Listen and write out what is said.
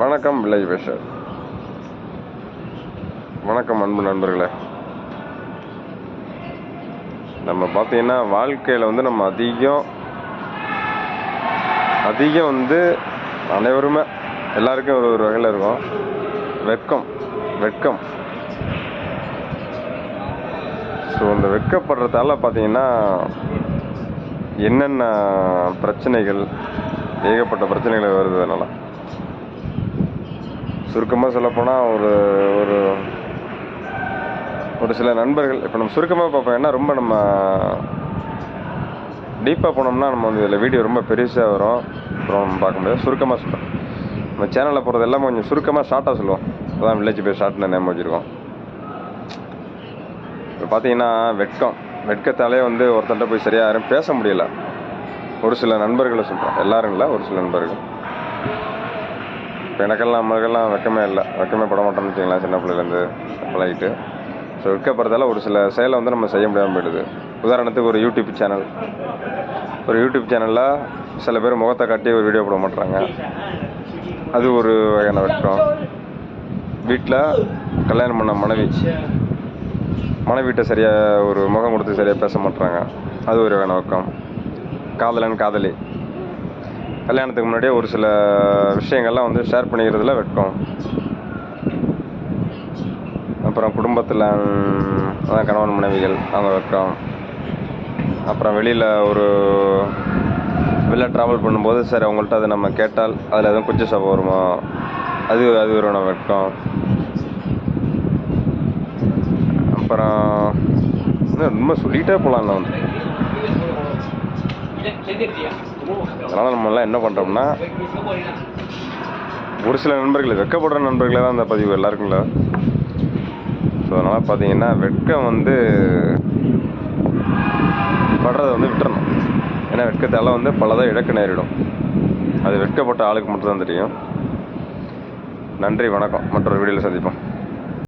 வணக்கம் வில்லேஜ் பேஷர் வணக்கம் அன்பு நண்பர்களே. நம்ம பார்த்தீங்கன்னா வாழ்க்கையில் வந்து நம்ம அதிகம் அதிகம் வந்து அனைவருமே எல்லாருக்கும் ஒரு ஒரு வகையில் இருக்கும். வெட்கம் வெட்கம். ஸோ இந்த வெட்கப்படுறதால பார்த்தீங்கன்னா என்னென்ன பிரச்சனைகள் ஏகப்பட்ட பிரச்சனைகள் வருது அதனால். சுருக்கமாக சொல்லப்போனால் ஒரு ஒரு ஒரு சில நண்பர்கள் இப்போ நம்ம சுருக்கமாக பார்ப்போம். ஏன்னா ரொம்ப நம்ம டீப்பாக போனோம்னா நம்ம வந்து இதில் வீடியோ ரொம்ப பெருசாக வரும். அப்புறம் பார்க்க முடியாது சுருக்கமாக சொல்கிறோம் நம்ம சேனலில் போகிறது எல்லாம் கொஞ்சம் சுருக்கமாக ஷார்ட்டாக சொல்லுவோம். அதான் வில்லேஜ் பேர் ஷார்ட்னு நேம் வச்சுருக்கோம். இப்போ பார்த்தீங்கன்னா வெட்கம். வெட்கத்தாலே வந்து ஒருத்தன்ட்ட போய் சரியாக யாரும் பேச முடியல. ஒரு சில நண்பர்களை சொல்கிறேன் எல்லாரும் இல்லை ஒரு சில நண்பர்கள். இப்போ எனக்கெல்லாம் நம்மளுக்கெல்லாம் வெக்கமே இல்லை. வெக்கமே பட மாட்டோம்னு வச்சுக்கலாம் சின்ன பிள்ளைலேருந்து பழகிட்டு. ஸோ விற்கப்படுறதால ஒரு சில செயலை வந்து நம்ம செய்ய முடியாமல் போயிடுது. உதாரணத்துக்கு ஒரு யூடியூப் சேனல் ஒரு யூடியூப் சேனலில் சில பேர் முகத்தை காட்டி ஒரு வீடியோ போட மாட்றாங்க. அது ஒரு வகையான வெட்கம் வீட்டில் கல்யாணம் பண்ண மனைவி. மனைவிட்ட சரியாக ஒரு முகம் கொடுத்து சரியாக பேச மாட்றாங்க. அது ஒரு வகையான வெக்கம். காதலன் காதலி. கல்யாணத்துக்கு முன்னாடியே ஒரு சில விஷயங்கள்லாம் வந்து ஷேர் பண்ணிக்கிறதுல வெட்கம். அப்புறம் குடும்பத்தில் அதான் கணவன் மனைவிகள் அவங்க வெட்கம். அப்புறம் வெளியில் ஒரு வெளில ட்ராவல் பண்ணும்போது சரி அவங்கள்ட்ட அதை நம்ம கேட்டால் அதில் எதுவும் குச்சி சபை வருமா? அது அது ஒரு நம்ம வெட்கம். அப்புறம் இன்னும் ரொம்ப சொல்லிகிட்டே போகலாம் நான் வந்து அதனால் நம்மலாம் என்ன பண்ணுறோம்னா ஒரு சில நண்பர்கள் வெக்கப்படுற நண்பர்களே தான் அந்த பதிவு எல்லாருக்கும்ல. ஸோ அதனால் பார்த்தீங்கன்னா வெட்கம் வந்து படுறதை வந்து விட்டுறணும். ஏன்னா வெட்கத்தால் வந்து பலதாக இழக்க நேரிடும். அது வெட்கப்பட்ட ஆளுக்கு மட்டும்தான் தெரியும். நன்றி வணக்கம். மற்றொரு வீடியோவில் சந்திப்போம்.